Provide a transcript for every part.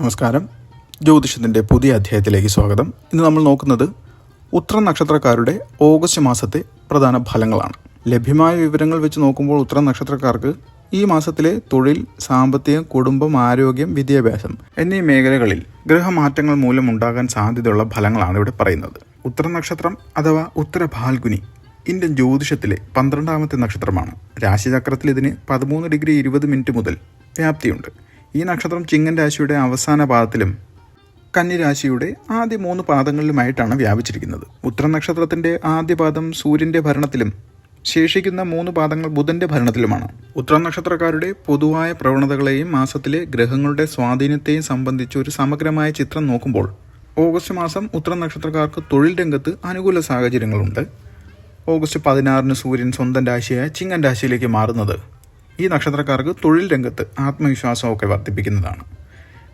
നമസ്കാരം. ജ്യോതിഷത്തിന്റെ പുതിയ അധ്യായത്തിലേക്ക് സ്വാഗതം. ഇന്ന് നമ്മൾ നോക്കുന്നത് ഉത്ര നക്ഷത്രക്കാരുടെ ഓഗസ്റ്റ് മാസത്തെ പ്രധാന ഫലങ്ങളാണ്. ലഭ്യമായ വിവരങ്ങൾ വെച്ച് നോക്കുമ്പോൾ ഉത്ര നക്ഷത്രക്കാർക്ക് ഈ മാസത്തിലെ തൊഴിൽ സാമ്പത്തികം കുടുംബം ആരോഗ്യം വിദ്യാഭ്യാസം എന്നീ മേഖലകളിൽ ഗ്രഹമാറ്റങ്ങൾ മൂലം ഉണ്ടാകാൻ സാധ്യതയുള്ള ഫലങ്ങളാണ് ഇവിടെ പറയുന്നത്. ഉത്തര നക്ഷത്രം അഥവാ ഉത്തര ഭാൽഗുനി ഇന്ത്യൻ ജ്യോതിഷത്തിലെ പന്ത്രണ്ടാമത്തെ നക്ഷത്രമാണ്. രാശിചക്രത്തിൽ ഇതിന് പതിമൂന്ന് ഡിഗ്രി ഇരുപത് മിനിറ്റ് മുതൽ വ്യാപ്തിയുണ്ട്. ഈ നക്ഷത്രം ചിങ്ങൻ രാശിയുടെ അവസാന പാദത്തിലും കന്നിരാശിയുടെ ആദ്യ മൂന്ന് പാദങ്ങളിലുമായിട്ടാണ് വ്യാപിച്ചിരിക്കുന്നത്. ഉത്തര നക്ഷത്രത്തിന്റെ ആദ്യ പാദം സൂര്യന്റെ ഭരണത്തിലും ശേഷിക്കുന്ന മൂന്ന് പാദങ്ങൾ ബുധന്റെ ഭരണത്തിലുമാണ്. ഉത്തര നക്ഷത്രക്കാരുടെ പൊതുവായ പ്രവണതകളെയും മാസത്തിലെ ഗ്രഹങ്ങളുടെ സ്വാധീനത്തെയും സംബന്ധിച്ച് ഒരു സമഗ്രമായ ചിത്രം നോക്കുമ്പോൾ ഓഗസ്റ്റ് മാസം ഉത്തര നക്ഷത്രക്കാർക്ക് തൊഴിൽ രംഗത്ത് അനുകൂല സാഹചര്യങ്ങളുണ്ട്. ഓഗസ്റ്റ് പതിനാറിന് സൂര്യൻ സ്വന്തം രാശിയായ ചിങ്ങൻ രാശിയിലേക്ക് മാറുന്നത്. ഈ നക്ഷത്രക്കാർക്ക് തൊഴിൽ രംഗത്ത് ആത്മവിശ്വാസമൊക്കെ വർദ്ധിപ്പിക്കുന്നതാണ്.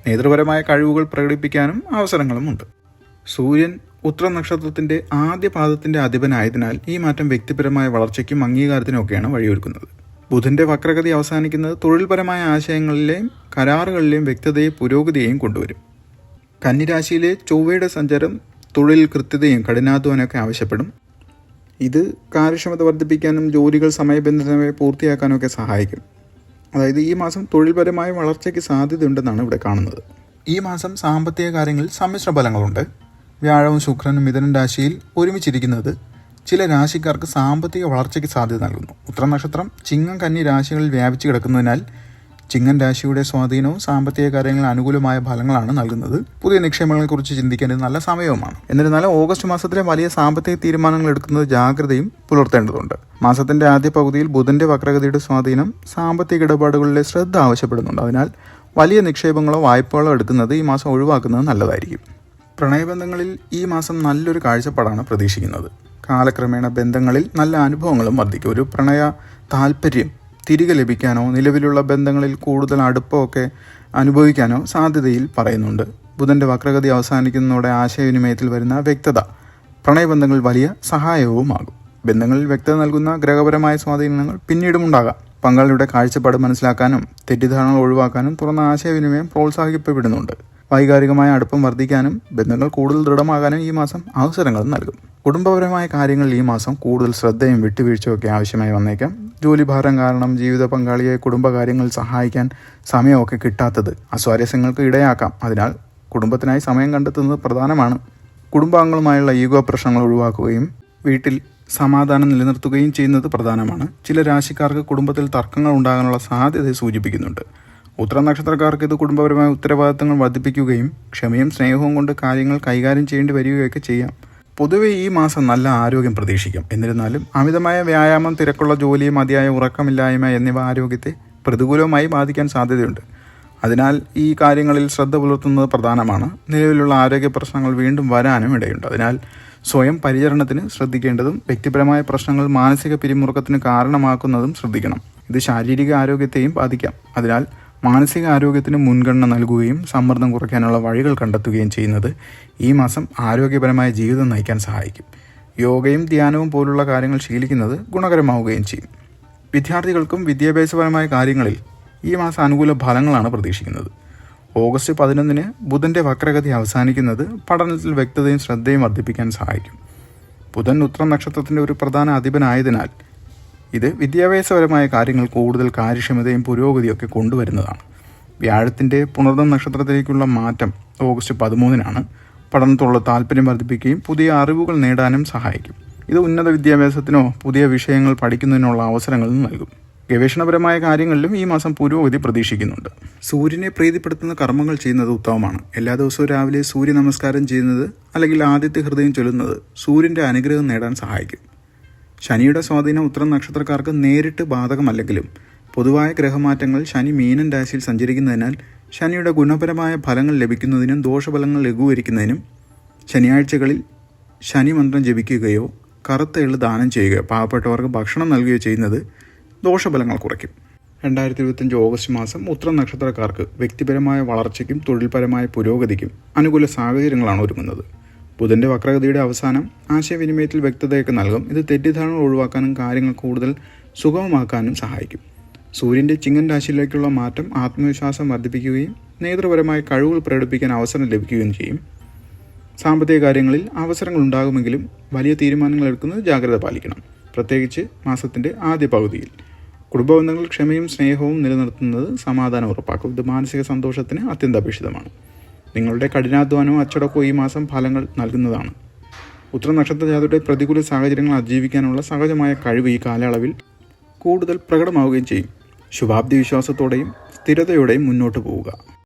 നേതൃപരമായ കഴിവുകൾ പ്രകടിപ്പിക്കാനും അവസരങ്ങളുമുണ്ട്. സൂര്യൻ ഉത്തര നക്ഷത്രത്തിന്റെ ആദ്യ പാദത്തിന്റെ അധിപനായതിനാൽ ഈ മാറ്റം വ്യക്തിപരമായ വളർച്ചയ്ക്കും അംഗീകാരത്തിനുമൊക്കെയാണ് വഴിയൊരുക്കുന്നത്. ബുധന്റെ വക്രഗതി അവസാനിക്കുന്നത് തൊഴിൽപരമായ ആശയങ്ങളിലെയും കരാറുകളിലെയും വ്യക്തതയും പുരോഗതിയെയും കൊണ്ടുവരും. കന്നിരാശിയിലെ ചൊവ്വയുടെ സഞ്ചാരം തൊഴിൽ കൃത്യതയും കഠിനാധ്വാനമൊക്കെ ആവശ്യപ്പെടും. ഇത് കാര്യക്ഷമത വർദ്ധിപ്പിക്കാനും ജോലികൾ സമയബന്ധിതമായി പൂർത്തിയാക്കാനും ഒക്കെ സഹായിക്കും. അതായത് ഈ മാസം തൊഴിൽപരമായ വളർച്ചയ്ക്ക് സാധ്യതയുണ്ടെന്നാണ് ഇവിടെ കാണുന്നത്. ഈ മാസം സാമ്പത്തിക കാര്യങ്ങളിൽ സമ്മിശ്ര ഫലങ്ങളുണ്ട്. വ്യാഴവും ശുക്രനും മിഥുനം രാശിയിൽ ഒരുമിച്ചിരിക്കുന്നത് ചില രാശിക്കാർക്ക് സാമ്പത്തിക വളർച്ചയ്ക്ക് സാധ്യത നൽകുന്നു. ഉത്തരനക്ഷത്രം ചിങ്ങം കന്നി രാശികളിൽ വ്യാപിച്ചു കിടക്കുന്നതിനാൽ ചിങ്ങൻ രാശിയുടെ സ്വാധീനവും സാമ്പത്തിക കാര്യങ്ങളിൽ അനുകൂലമായ ഫലങ്ങളാണ് നൽകുന്നത്. പുതിയ നിക്ഷേപങ്ങളെക്കുറിച്ച് കുറിച്ച് ചിന്തിക്കേണ്ടത് നല്ല സമയവുമാണ്. എന്നിരുന്നാലും ഓഗസ്റ്റ് മാസത്തിലെ വലിയ സാമ്പത്തിക തീരുമാനങ്ങൾ എടുക്കുന്നത് ജാഗ്രതയും പുലർത്തേണ്ടതുണ്ട്. മാസത്തിന്റെ ആദ്യ പകുതിയിൽ ബുധന്റെ വക്രഗതിയുടെ സ്വാധീനം സാമ്പത്തിക ഇടപാടുകളിലെ ശ്രദ്ധ ആവശ്യപ്പെടുന്നുണ്ട്. അതിനാൽ വലിയ നിക്ഷേപങ്ങളോ വായ്പകളോ എടുക്കുന്നത് ഈ മാസം ഒഴിവാക്കുന്നത് നല്ലതായിരിക്കും. പ്രണയബന്ധങ്ങളിൽ ഈ മാസം നല്ലൊരു കാഴ്ചപ്പാടാണ് പ്രതീക്ഷിക്കുന്നത്. കാലക്രമേണ ബന്ധങ്ങളിൽ നല്ല അനുഭവങ്ങളും വർദ്ധിക്കും. ഒരു പ്രണയ താല്പര്യം തിരികെ ലഭിക്കാനോ നിലവിലുള്ള ബന്ധങ്ങളിൽ കൂടുതൽ അടുപ്പമൊക്കെ അനുഭവിക്കാനോ സാധ്യതയിൽ പറയുന്നുണ്ട്. ബുധന്റെ വക്രഗതി അവസാനിക്കുന്നതോടെ ആശയവിനിമയത്തിൽ വരുന്ന വ്യക്തത. പ്രണയബന്ധങ്ങൾ വലിയ സഹായവുമാകും. ബന്ധങ്ങളിൽ വ്യക്തത നൽകുന്ന ഗ്രഹപരമായ സ്വാധീനങ്ങൾ പിന്നീടും ഉണ്ടാകാം. പങ്കാളിയുടെ കാഴ്ചപ്പാട് മനസ്സിലാക്കാനും തെറ്റിദ്ധാരണകൾ ഒഴിവാക്കാനും തുറന്ന ആശയവിനിമയം പ്രോത്സാഹിപ്പിക്കപ്പെടുന്നുണ്ട്. വൈകാരികമായ അടുപ്പം വർദ്ധിക്കാനും ബന്ധങ്ങൾ കൂടുതൽ ദൃഢമാകാനും ഈ മാസം അവസരങ്ങൾ നൽകും. കുടുംബപരമായ കാര്യങ്ങളിൽ ഈ മാസം കൂടുതൽ ശ്രദ്ധയും വിട്ടുവീഴ്ചയൊക്കെ ആവശ്യമായി വന്നേക്കാം. ജോലിഭാരം കാരണം ജീവിത പങ്കാളിയെ കുടുംബകാര്യങ്ങൾ സഹായിക്കാൻ സമയമൊക്കെ കിട്ടാത്തത് അസ്വാരസ്യങ്ങൾക്ക് ഇടയാക്കാം. അതിനാൽ കുടുംബത്തിനായി സമയം കണ്ടെത്തുന്നത് പ്രധാനമാണ്. കുടുംബാംഗങ്ങളുമായുള്ള ഈഗോ പ്രശ്നങ്ങൾ ഒഴിവാക്കുകയും വീട്ടിൽ സമാധാനം നിലനിർത്തുകയും ചെയ്യുന്നത് പ്രധാനമാണ്. ചില രാശിക്കാർക്ക് കുടുംബത്തിൽ തർക്കങ്ങൾ ഉണ്ടാകാനുള്ള സാധ്യത സൂചിപ്പിക്കുന്നുണ്ട്. ഉത്തര നക്ഷത്രക്കാർക്ക് ഇത് കുടുംബപരമായ ഉത്തരവാദിത്തങ്ങൾ വർദ്ധിപ്പിക്കുകയും ക്ഷമയും സ്നേഹവും കൊണ്ട് കാര്യങ്ങൾ കൈകാര്യം ചെയ്യേണ്ടി വരികയൊക്കെ ചെയ്യാം. പൊതുവെ ഈ മാസം നല്ല ആരോഗ്യം പ്രതീക്ഷിക്കാം. എന്നിരുന്നാലും അമിതമായ വ്യായാമം തിരക്കുള്ള ജോലി മതിയായ ഉറക്കമില്ലായ്മ എന്നിവ ആരോഗ്യത്തെ പ്രതികൂലമായി ബാധിക്കാൻ സാധ്യതയുണ്ട്. അതിനാൽ ഈ കാര്യങ്ങളിൽ ശ്രദ്ധ പുലർത്തുന്നത് പ്രധാനമാണ്. നിലവിലുള്ള ആരോഗ്യ പ്രശ്നങ്ങൾ വീണ്ടും വരാനും ഇടയുണ്ട്. അതിനാൽ സ്വയം പരിചരണത്തിന് ശ്രദ്ധിക്കേണ്ടതും വ്യക്തിപരമായ പ്രശ്നങ്ങൾ മാനസിക പിരിമുറുക്കത്തിന് കാരണമാക്കുന്നതും ശ്രദ്ധിക്കണം. ഇത് ശാരീരിക ആരോഗ്യത്തെയും ബാധിക്കാം. അതിനാൽ മാനസിക ആരോഗ്യത്തിന് മുൻഗണന നൽകുകയും സമ്മർദ്ദം കുറയ്ക്കാനുള്ള വഴികൾ കണ്ടെത്തുകയും ചെയ്യുന്നത് ഈ മാസം ആരോഗ്യപരമായ ജീവിതം നയിക്കാൻ സഹായിക്കും. യോഗയും ധ്യാനവും പോലുള്ള കാര്യങ്ങൾ ശീലിക്കുന്നത് ഗുണകരമാവുകയും ചെയ്യും. വിദ്യാർത്ഥികൾക്കും വിദ്യാഭ്യാസപരമായ കാര്യങ്ങളിൽ ഈ മാസം അനുകൂല ഫലങ്ങളാണ് പ്രതീക്ഷിക്കുന്നത്. ഓഗസ്റ്റ് പതിനൊന്നിന് ബുധന്റെ വക്രഗതി അവസാനിക്കുന്നത് പഠനത്തിൽ വ്യക്തതയും ശ്രദ്ധയും വർദ്ധിപ്പിക്കാൻ സഹായിക്കും. ബുധൻ ഉത്തര നക്ഷത്രത്തിന്റെ ഒരു പ്രധാന അധിപനായതിനാൽ ഇത് വിദ്യാഭ്യാസപരമായ കാര്യങ്ങൾ കൂടുതൽ കാര്യക്ഷമതയും പുരോഗതിയൊക്കെ കൊണ്ടുവരുന്നതാണ്. വ്യാഴത്തിന്റെ പുണർദം നക്ഷത്രത്തിലേക്കുള്ള മാറ്റം ഓഗസ്റ്റ് പതിമൂന്നിനാണ്. പഠനത്തോടുള്ള താല്പര്യം വർദ്ധിപ്പിക്കുകയും പുതിയ അറിവുകൾ നേടാനും സഹായിക്കും. ഇത് ഉന്നത വിദ്യാഭ്യാസത്തിനോ പുതിയ വിഷയങ്ങൾ പഠിക്കുന്നതിനുള്ള അവസരങ്ങളും നൽകും. ഗവേഷണപരമായ കാര്യങ്ങളിലും ഈ മാസം പുരോഗതി പ്രതീക്ഷിക്കുന്നുണ്ട്. സൂര്യനെ പ്രീതിപ്പെടുത്തുന്ന കർമ്മങ്ങൾ ചെയ്യുന്നത് ഉത്തമമാണ്. എല്ലാ ദിവസവും രാവിലെ സൂര്യ നമസ്കാരം ചെയ്യുന്നത് അല്ലെങ്കിൽ ആദ്യത്തെ ഹൃദയം ചൊല്ലുന്നത് സൂര്യന്റെ അനുഗ്രഹം നേടാൻ സഹായിക്കും. ശനിയുടെ സ്വാധീനം ഉത്തരം നക്ഷത്രക്കാർക്ക് നേരിട്ട് ബാധകമല്ലെങ്കിലും പൊതുവായ ഗ്രഹമാറ്റങ്ങൾ ശനി മീനൻ രാശിയിൽ സഞ്ചരിക്കുന്നതിനാൽ ശനിയുടെ ഗുണപരമായ ഫലങ്ങൾ ലഭിക്കുന്നതിനും ദോഷഫലങ്ങൾ ലഘൂകരിക്കുന്നതിനും ശനിയാഴ്ചകളിൽ ശനി മന്ത്രം ജപിക്കുകയോ കറുത്ത എള്ള് ദാനം ചെയ്യുകയോ പാവപ്പെട്ടവർക്ക് ഭക്ഷണം നൽകുകയോ ചെയ്യുന്നത് ദോഷഫലങ്ങൾ കുറയ്ക്കും. രണ്ടായിരത്തി ഇരുപത്തഞ്ച് ഓഗസ്റ്റ് മാസം ഉത്തര നക്ഷത്രക്കാർക്ക് വ്യക്തിപരമായ വളർച്ചയ്ക്കും തൊഴിൽപരമായ പുരോഗതിക്കും അനുകൂല സാഹചര്യങ്ങളാണ് ഒരുങ്ങുന്നത്. ബുധന്റെ വക്രഗതിയുടെ അവസാനം ആശയവിനിമയത്തിൽ വ്യക്തതയൊക്കെ നൽകും. ഇത് തെറ്റിദ്ധാരണ ഒഴിവാക്കാനും കാര്യങ്ങൾ കൂടുതൽ സുഗമമാക്കാനും സഹായിക്കും. സൂര്യന്റെ ചിങ്ങൻ രാശിയിലേക്കുള്ള മാറ്റം ആത്മവിശ്വാസം വർദ്ധിപ്പിക്കുകയും നേതൃപരമായ കഴിവുകൾ പ്രകടിപ്പിക്കാൻ അവസരം ലഭിക്കുകയും ചെയ്യും. സാമ്പത്തിക കാര്യങ്ങളിൽ അവസരങ്ങൾ ഉണ്ടാകുമെങ്കിലും വലിയ തീരുമാനങ്ങൾ എടുക്കുന്നത് ജാഗ്രത പാലിക്കണം. പ്രത്യേകിച്ച് മാസത്തിന്റെ ആദ്യ പകുതിയിൽ. കുടുംബബന്ധങ്ങൾ ക്ഷമയും സ്നേഹവും നിലനിർത്തുന്നത് സമാധാനം ഉറപ്പാക്കും. ഇത് മാനസിക സന്തോഷത്തിന് അത്യന്താപേക്ഷിതമാണ്. നിങ്ങളുടെ കഠിനാധ്വാനവും അച്ചടക്കവും ഈ മാസം ഫലങ്ങൾ നൽകുന്നതാണ്. ഉത്തര നക്ഷത്ര പ്രതികൂല സാഹചര്യങ്ങൾ അതിജീവിക്കാനുള്ള സഹജമായ കഴിവ് ഈ കാലയളവിൽ കൂടുതൽ പ്രകടമാവുകയും ചെയ്യും. ശുഭാപ്തി വിശ്വാസത്തോടെയും സ്ഥിരതയോടെയും മുന്നോട്ട് പോവുക.